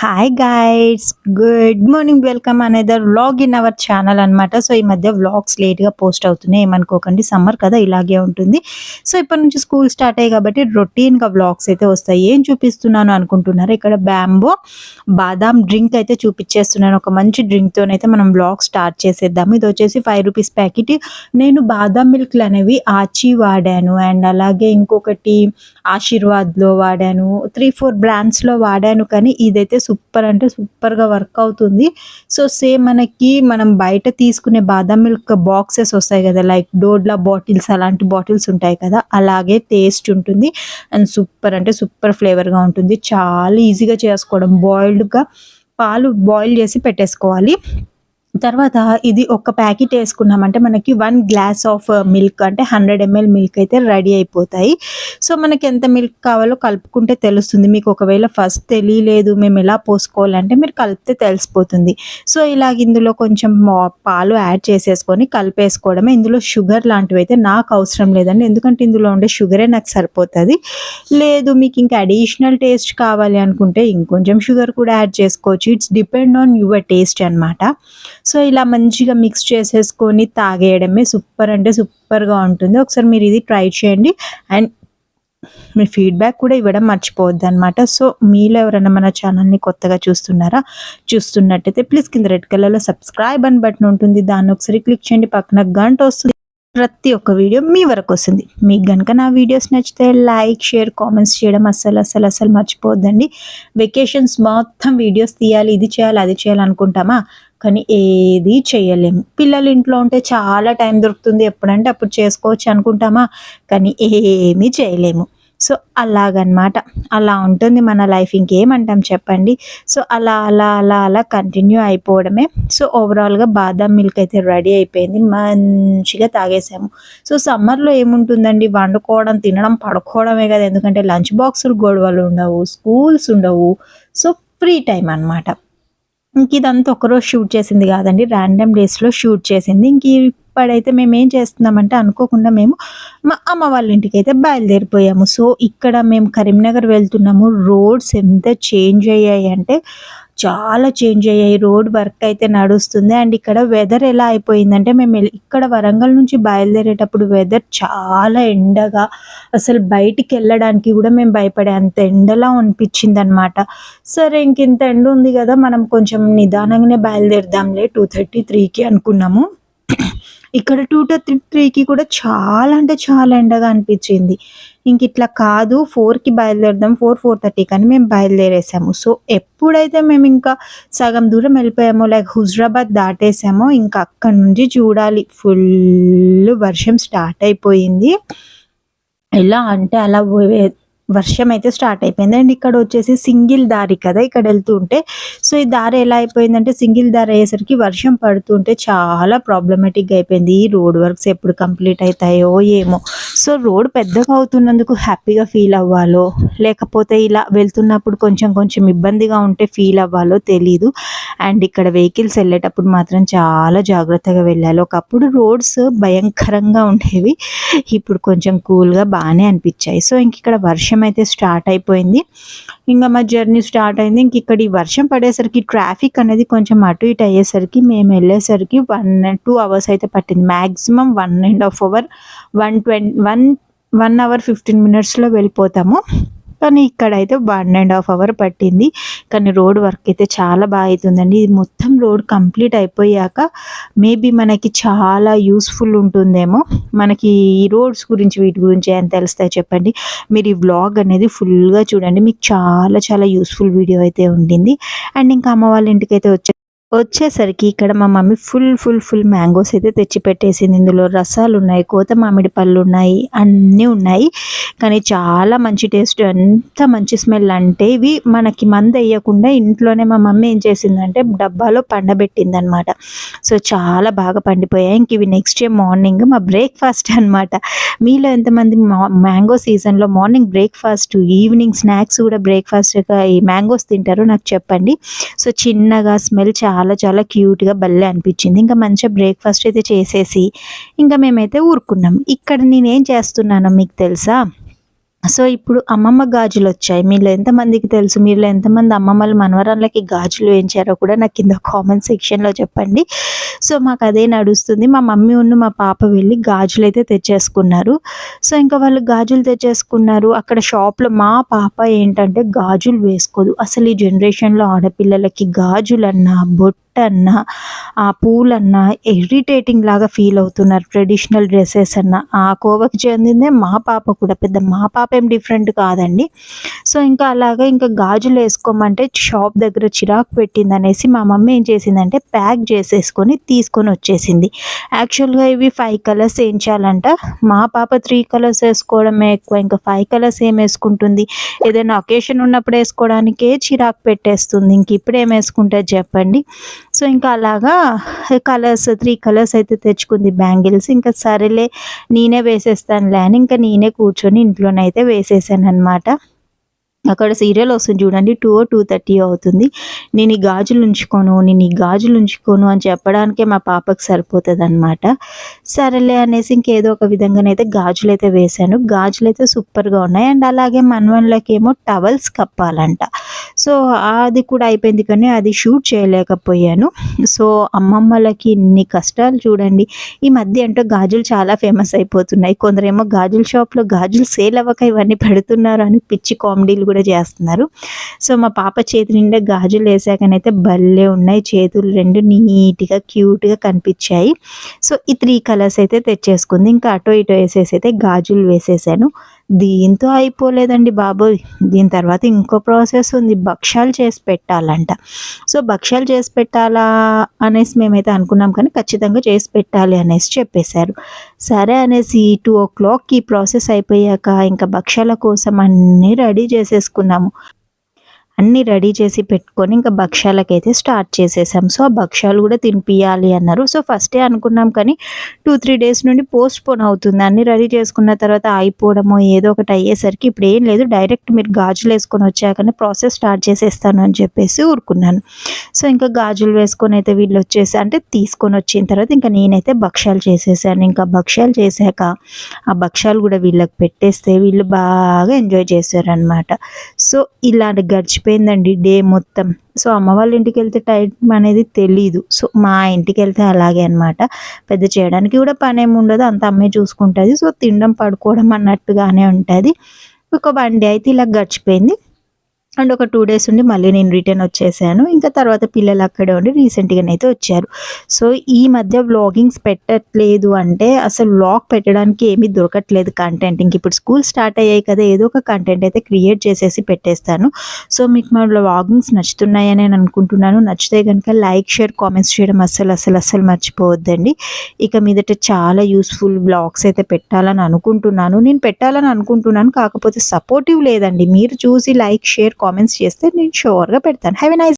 Hi guys good morning welcome another vlog in our channel అనమాట so ఈ మధ్య vlogs లేట్గా పోస్ట్ అవుతున్నాయి. ఏమనుకోకండి సమ్మర్ కదా ఇలాగే ఉంటుంది. సో ఇప్పటి నుంచి స్కూల్ స్టార్ట్ అయ్యాయి కాబట్టి రొటీన్గా వ్లాగ్స్ అయితే వస్తాయి. ఏం చూపిస్తున్నాను అనుకుంటున్నారు? ఇక్కడ బ్యాంబో బాదాం డ్రింక్ అయితే చూపించేస్తున్నాను. ఒక మంచి డ్రింక్తోనైతే మనం వ్లాగ్ స్టార్ట్ చేసేద్దాము. ఇది వచ్చేసి ఫైవ్ రూపీస్ ప్యాకెట్ నేను బాదాం మిల్క్లు అనేవి ఆచి వాడాను. అండ్ అలాగే ఇంకొకటి ఆశీర్వాద్లో వాడాను. త్రీ ఫోర్ బ్రాండ్స్లో వాడాను. కానీ ఇదైతే సూపర్ అంటే సూపర్గా వర్క్ అవుతుంది. సో సేమ్ మనకి మనం బయట తీసుకునే బాదం మిల్క్ బాక్సెస్ వస్తాయి కదా లైక్ డోడ్లా బాటిల్స్ అలాంటి బాటిల్స్ ఉంటాయి కదా అలాగే టేస్ట్ ఉంటుంది. అండ్ సూపర్ అంటే సూపర్ ఫ్లేవర్గా ఉంటుంది. చాలా ఈజీగా చేసుకోవడం. బాయిల్డ్గా పాలు బాయిల్ చేసి పెట్టేసుకోవాలి. తర్వాత ఇది ఒక ప్యాకెట్ వేసుకున్నామంటే మనకి వన్ గ్లాస్ ఆఫ్ మిల్క్ అంటే హండ్రెడ్ ఎంఎల్ మిల్క్ అయితే రెడీ అయిపోతాయి. సో మనకి ఎంత మిల్క్ కావాలో కలుపుకుంటే తెలుస్తుంది. మీకు ఒకవేళ ఫస్ట్ తెలియలేదు మేము ఎలా పోసుకోవాలంటే మీరు కలిపితే తెలిసిపోతుంది. సో ఇలాగ ఇందులో కొంచెం పాలు యాడ్ చేసేసుకొని కలిపేసుకోవడమే. ఇందులో షుగర్ లాంటివి అయితే నాకు అవసరం లేదండి. ఎందుకంటే ఇందులో ఉండే షుగరే నాకు సరిపోతుంది. లేదు మీకు ఇంకా అడిషనల్ టేస్ట్ కావాలి అనుకుంటే ఇంకొంచెం షుగర్ కూడా యాడ్ చేసుకోవచ్చు. It's depend on your taste అన్నమాట. సో ఇలా మంచిగా మిక్స్ చేసేసుకొని తాగేయడమే సూపర్ అంటే సూపర్గా ఉంటుంది. ఒకసారి మీరు ఇది ట్రై చేయండి. అండ్ మీ ఫీడ్బ్యాక్ కూడా ఇవ్వడం మర్చిపోవద్దు అనమాట సో మీలో ఎవరైనా మన ఛానల్ని కొత్తగా చూస్తున్నారా? చూస్తున్నట్టయితే ప్లీజ్ కింద రెడ్ కలర్లో సబ్స్క్రైబ్ అని బటన్ ఉంటుంది. దాన్ని ఒకసారి క్లిక్ చేయండి. పక్కన గంట వస్తుంది. ప్రతి ఒక్క వీడియో మీ వరకు వస్తుంది. మీకు కనుక నా వీడియోస్ నచ్చితే లైక్ షేర్ కామెంట్స్ చేయడం అస్సలు అస్సలు అస్సలు మర్చిపోవద్దండి. వెకేషన్స్ మొత్తం వీడియోస్ తీయాలి ఇది చేయాలి అది చేయాలనుకుంటామా కానీ ఏది చేయలేము పిల్లలు ఇంట్లో ఉంటే చాలా టైం దొరుకుతుంది. ఎప్పుడంటే అప్పుడు చేసుకోవచ్చు అనుకుంటామా? కానీ ఏమీ చేయలేము. సో అలాగనమాట. అలా ఉంటుంది మన లైఫ్. ఇంకేమంటాం చెప్పండి? సో అలా అలా అలా అలా కంటిన్యూ అయిపోవడమే. సో ఓవరాల్గా బాదాం మిల్క్ అయితే రెడీ అయిపోయింది. మంచిగా తాగేసాము. సో సమ్మర్లో ఏముంటుందండి? వండుకోవడం తినడం పడుకోవడమే కదా. ఎందుకంటే లంచ్ బాక్సులు గొడవలు ఉండవు. స్కూల్స్ ఉండవు. సో ఫ్రీ టైం అన్నమాట. ఇంక ఇదంతా ఒకరోజు షూట్ చేసింది కాదండి. ర్యాండమ్ డేస్లో షూట్ చేసింది. ఇంక ఇప్పుడైతే మేము ఏం చేస్తున్నామంటే అనుకోకుండా మేము మా అమ్మ వాళ్ళ ఇంటికి అయితే బయలుదేరిపోయాము. సో ఇక్కడ మేము కరీంనగర్ వెళ్తున్నాము. రోడ్స్ ఎంత చేంజ్ అయ్యాయి అంటే చాలా చేంజ్ అయ్యాయి. రోడ్ వర్క్ అయితే నడుస్తుంది. అండ్ ఇక్కడ వెదర్ ఎలా అయిపోయిందంటే మేము ఇక్కడ వరంగల్ నుంచి బయలుదేరేటప్పుడు వెదర్ చాలా ఎండగా అసలు బయటికి వెళ్ళడానికి కూడా మేము భయపడే అంత ఎండలా అనిపించింది అనమాట సరే ఇంక ఇంత ఎండ ఉంది కదా మనం కొంచెం నిదానంగానే బయలుదేరదాంలే. టూ థర్టీ త్రీకి అనుకున్నాము. ఇక్కడ టూ థర్టీ త్రీకి కూడా చాలా అంటే చాలా ఎండగా అనిపించింది. ఇంక ఇట్లా కాదు ఫోర్కి బయలుదేరదాం ఫోర్ ఫోర్ థర్టీ కానీ మేము బయలుదేరేసాము. సో ఎప్పుడైతే మేము ఇంకా సగం దూరం వెళ్ళిపోయామో లైక్ హుజరాబాద్ దాటేసామో ఇంకా అక్కడ నుంచి చూడాలి. ఫుల్ వర్షం స్టార్ట్ అయిపోయింది. ఎలా అంటే అలా వర్షం అయితే స్టార్ట్ అయిపోయింది. అండ్ ఇక్కడ వచ్చేసి సింగిల్ దారి కదా ఇక్కడ వెళ్తూ ఉంటే. సో ఈ దారి ఎలా అయిపోయిందంటే సింగిల్ దారి అయ్యేసరికి వర్షం పడుతుంటే చాలా ప్రాబ్లమేటిక్గా అయిపోయింది. ఈ రోడ్ వర్క్స్ ఎప్పుడు కంప్లీట్ అవుతాయో ఏమో. సో రోడ్ పెద్దగా అవుతున్నందుకు హ్యాపీగా ఫీల్ అవ్వాలో లేకపోతే ఇలా వెళ్తున్నప్పుడు కొంచెం కొంచెం ఇబ్బందిగా ఉంటే ఫీల్ అవ్వాలో తెలీదు. అండ్ ఇక్కడ వెహికల్స్ వెళ్ళేటప్పుడు మాత్రం చాలా జాగ్రత్తగా వెళ్ళాలి. ఒకప్పుడు రోడ్స్ భయంకరంగా ఉండేవి. ఇప్పుడు కొంచెం కూల్గా బాగానే అనిపించాయి. సో ఇంక ఇక్కడ వర్షం అయితే స్టార్ట్ అయిపోయింది. ఇంకా మా జర్నీ స్టార్ట్ అయింది. ఇంక ఇక్కడ ఈ వర్షం పడేసరికి ట్రాఫిక్ అనేది కొంచెం అటు ఇటు అయ్యేసరికి మేము వెళ్ళేసరికి వన్ టూ అవర్స్ అయితే పట్టింది. Maximum one and half hour one twenty one one hour fifteen మినిట్స్లో వెళ్ళిపోతాము. కానీ ఇక్కడ అయితే వన్ అండ్ హాఫ్ అవర్ పట్టింది. కానీ రోడ్ వర్క్ అయితే చాలా బాగా అవుతుందండి ఇది మొత్తం రోడ్ కంప్లీట్ అయిపోయాక మేబీ మనకి చాలా యూస్ఫుల్ ఉంటుందేమో. మనకి ఈ రోడ్స్ గురించి వీటి గురించి ఏం తెలుస్తాయి చెప్పండి. మీరు ఈ వ్లాగ్ అనేది ఫుల్గా చూడండి. మీకు చాలా చాలా యూస్ఫుల్ వీడియో అయితే ఉండింది. అండ్ ఇంకా అమ్మ వాళ్ళ ఇంటికి అయితే వచ్చే వచ్చేసరికి ఇక్కడ మా mummy full full full mangoes అయితే తెచ్చి పెట్టేసింది ఇందులో రసాలు ఉన్నాయి కోత మామిడి పళ్ళు ఉన్నాయి అన్నీ ఉన్నాయి. కానీ చాలా మంచి టేస్ట్ ఎంత మంచి స్మెల్ అంటే ఇవి మనకి మంద వేయకుండా ఇంట్లోనే మా మమ్మీ ఏం చేసిందంటే డబ్బాలో పండబెట్టింది అనమాట సో చాలా బాగా పండిపోయాయి. ఇంక ఇవి నెక్స్ట్ డే మార్నింగ్ మా బ్రేక్ఫాస్ట్ అన్నమాట మీలో ఎంతమంది మ్యాంగో సీజన్లో మార్నింగ్ బ్రేక్ఫాస్ట్ ఈవినింగ్ స్నాక్స్ కూడా బ్రేక్ఫాస్ట్గా ఈ మ్యాంగోస్ తింటారో నాకు చెప్పండి. సో చిన్నగా స్మెల్ చాలా చాలా క్యూట్గా భలే అనిపించింది. ఇంకా మంచిగా బ్రేక్ఫాస్ట్ అయితే చేసేసి ఇంకా మేమైతే ఊరుకున్నాం. ఇక్కడ నేనేం చేస్తున్నానో మీకు తెలుసా? సో ఇప్పుడు అమ్మమ్మ గాజులు వచ్చాయి. మీలో ఎంతమందికి తెలుసు? మీలో ఎంతమంది అమ్మమ్మలు మనవరాళ్ళకి గాజులు వేయించారో కూడా నాకు కింద కామెంట్ సెక్షన్లో చెప్పండి. సో మాకు అదే నడుస్తుంది. మా మమ్మీ ఉన్న మా పాప వెళ్ళి గాజులు అయితే తెచ్చేసుకున్నారు. సో ఇంకా వాళ్ళు గాజులు తెచ్చేసుకున్నారు. అక్కడ షాప్లో మా పాప ఏంటంటే గాజులు వేసుకోదు. అసలు ఈ జనరేషన్లో ఆడపిల్లలకి గాజులన్నా బొట్టు అన్నా ఆ పూలన్నా ఇరిటేటింగ్ లాగా ఫీల్ అవుతున్నారు ట్రెడిషనల్ డ్రెస్సెస్ అన్న. ఆ కోవకి చెందిందే మా పాప కూడా పెద్ద మా పాప ఏం డిఫరెంట్ కాదండి. సో ఇంకా అలాగా ఇంకా గాజులు వేసుకోమంటే షాప్ దగ్గర చిరాకు పెట్టింది అనేసి మా మమ్మీ ఏం చేసిందంటే ప్యాక్ చేసేసుకొని తీసుకొని వచ్చేసింది. యాక్చువల్గా ఇవి ఫైవ్ కలర్స్ వేయించాలంట మా పాప త్రీ కలర్స్ వేసుకోవడమే ఎక్కువ ఇంకా ఫైవ్ కలర్స్ ఏం వేసుకుంటుంది? ఏదైనా అకేషన్ ఉన్నప్పుడు వేసుకోవడానికే చిరాకు పెట్టేస్తుంది. ఇంక ఇప్పుడు ఏం వేసుకుంటారు చెప్పండి? సో ఇంకా అలాగా కలర్స్ త్రీ కలర్స్ అయితే తెచ్చుకుంది బ్యాంగిల్స్. ఇంకా సరేలే నేనే వేసేస్తానులే అని ఇంకా నేనే కూర్చొని ఇంట్లోనైతే వేసేసాను అనమాట అక్కడ సీరియల్ వస్తుంది చూడండి టూ ఓ టూ థర్టీ అవుతుంది. నేను ఈ గాజులు ఉంచుకోను నేను ఈ గాజులు ఉంచుకోను అని చెప్పడానికే మా పాపకు సరిపోతుంది అనమాట సరేలే అనేసి ఇంకేదో ఒక విధంగానైతే గాజులు అయితే వేశాను. గాజులు అయితే సూపర్గా ఉన్నాయి. అండ్ అలాగే మనవన్లకి ఏమో టవల్స్ కప్పాలంట. సో అది కూడా అయిపోయింది కానీ అది షూట్ చేయలేకపోయాను. సో అమ్మమ్మలకి ఇన్ని కష్టాలు చూడండి. ఈ మధ్య అంటే గాజులు చాలా ఫేమస్ అయిపోతున్నాయి. కొందరేమో గాజుల షాప్లో గాజులు సేల్ అవ్వక ఇవన్నీ పెడుతున్నారు అని పిచ్చి కామెడీలు కూడా చేస్తున్నారు. సో మా పాప చేతి నిండా గాజులు వేసాకనైతే భలే ఉన్నాయి. చేతులు రెండు నీట్గా క్యూట్గా కనిపించాయి. సో ఈ త్రీ కలర్స్ అయితే తెచ్చేసుకుంది. ఇంకా అటో ఇటో వేసేసి అయితే గాజులు వేసేసాను. దీంతో అయిపోలేదండి బాబోయ్. దీని తర్వాత ఇంకో ప్రాసెస్ ఉంది. భక్ష్యాలు చేసి పెట్టాలంట. సో భక్ష్యాలు చేసి పెట్టాలా అనేసి మేమైతే అనుకున్నాం కానీ ఖచ్చితంగా చేసి పెట్టాలి అనేసి చెప్పేశారు. సరే అనేసి టూ ఓ క్లాక్కి ఈ ప్రాసెస్ అయిపోయాక ఇంకా భక్ష్యాల కోసం అన్నీ రెడీ చేసేసుకున్నాము. అన్నీ రెడీ చేసి పెట్టుకొని ఇంకా భక్ష్యాలకైతే స్టార్ట్ చేసేసాం. సో ఆ భక్ష్యాలు కూడా తినిపియాలి అన్నారు. సో ఫస్టే అనుకున్నాం కానీ టూ త్రీ డేస్ నుండి పోస్ట్ పోన్ అవుతుంది. అన్నీ రెడీ చేసుకున్న తర్వాత అయిపోవడమో ఏదో ఒకటి అయ్యేసరికి ఇప్పుడు ఏం లేదు. డైరెక్ట్ మీరు గాజులు వేసుకొని వచ్చాకనే ప్రాసెస్ స్టార్ట్ చేసేస్తాను అని చెప్పేసి ఊరుకున్నాను. సో ఇంకా గాజులు వేసుకొని అయితే వీళ్ళు వచ్చేసి అంటే తీసుకొని వచ్చిన తర్వాత ఇంకా నేనైతే భక్ష్యాలు చేసేసాను. ఇంకా భక్ష్యాలు చేశాక ఆ భక్ష్యాలు కూడా వీళ్ళకి పెట్టేస్తే వీళ్ళు బాగా ఎంజాయ్ చేశారనమాట సో ఇలాంటి గడిచిపోయి అయిపోయిందండి డే మొత్తం. సో అమ్మ వాళ్ళ ఇంటికి వెళ్తే టైం అనేది తెలీదు. సో మా ఇంటికి వెళ్తే అలాగే అనమాట పెద్ద చేయడానికి కూడా పని ఏమి ఉండదు. అంత అమ్మే చూసుకుంటుంది. సో తినడం పడుకోవడం అన్నట్టుగానే ఉంటుంది. ఒక వన్ డే అయితే ఇలా గడిచిపోయింది. అండ్ ఒక టూ డేస్ ఉండి మళ్ళీ నేను రిటర్న్ వచ్చేసాను. ఇంకా తర్వాత పిల్లలు అక్కడే ఉండి రీసెంట్గానైతే వచ్చారు. సో ఈ మధ్య వ్లాగింగ్స్ పెట్టట్లేదు అంటే అసలు వ్లాగ్ పెట్టడానికి ఏమీ దొరకట్లేదు కంటెంట్ ఇంక ఇప్పుడు స్కూల్ స్టార్ట్ అయ్యాయి కదా ఏదో ఒక కంటెంట్ అయితే క్రియేట్ చేసేసి పెట్టేస్తాను. సో మీకు మా వ్లాగింగ్స్ నచ్చుతున్నాయని నేను అనుకుంటున్నాను. నచ్చితే కనుక లైక్ షేర్ కామెంట్స్ చేయడం అస్సలు అసలు అస్సలు మర్చిపోవద్దండి. ఇక మీదట చాలా యూస్ఫుల్ బ్లాగ్స్ అయితే పెట్టాలని అనుకుంటున్నాను. నేను పెట్టాలని అనుకుంటున్నాను కాకపోతే సపోర్టివ్ లేదండి. మీరు చూసి లైక్ షేర్ కామెంట్స్ చేస్తే నేను షూర్గా పెడతాను. Have a nice